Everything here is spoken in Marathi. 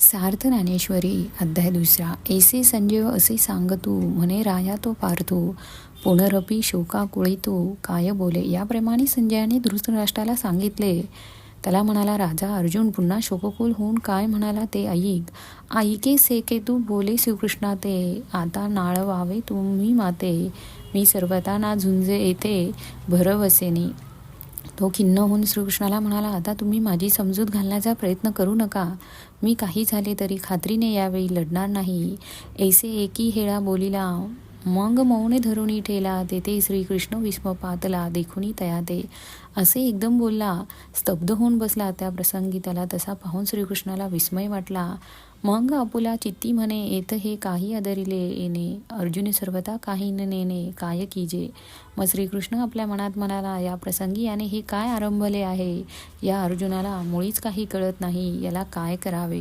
सार्थ ज्ञानेश्वरी अध्याय दुसरा. ऐसे संजीव असे सांगतो म्हणे राया तो पारतो पुनरपी शोका कुळितो काय बोले? याप्रमाणे संजयाने धृतराष्ट्राला सांगितले. त्याला म्हणाला राजा अर्जुन पुन्हा शोककुल होऊन काय म्हणाला ते ऐक. ऐके सेके तू बोले श्रीकृष्णा ते आता नाळवावे तुम्ही माते. मी सर्वता ना झुंजे येते भरवसेनी. तो खिन्न होऊन श्रीकृष्णाला म्हणाला आता तुम्ही माझी समजूत घालण्याचा प्रयत्न करू नका. मी काही झाले तरी खात्रीने यावेळी लढणार नाही. ऐसे एकी हेळा बोलिला मग मौने धरुणी ठेला तेथे श्रीकृष्ण विस्म पातला देखुनी तया ते असे एकदम बोलला. स्तब्ध होऊन बसला त्या प्रसंगी. त्याला तसा पाहून श्रीकृष्णाला विस्मय वाटला. मग आपुला चित्ती म्हणे येत हे काही आदरिले येणे. अर्जुने सर्वता काही न नेणे. काय कीजे? मग श्रीकृष्ण आपल्या मनात म्हणाला या प्रसंगी याने हे काय आरंभले आहे? या अर्जुनाला मुळीच काही कळत नाही. याला काय करावे?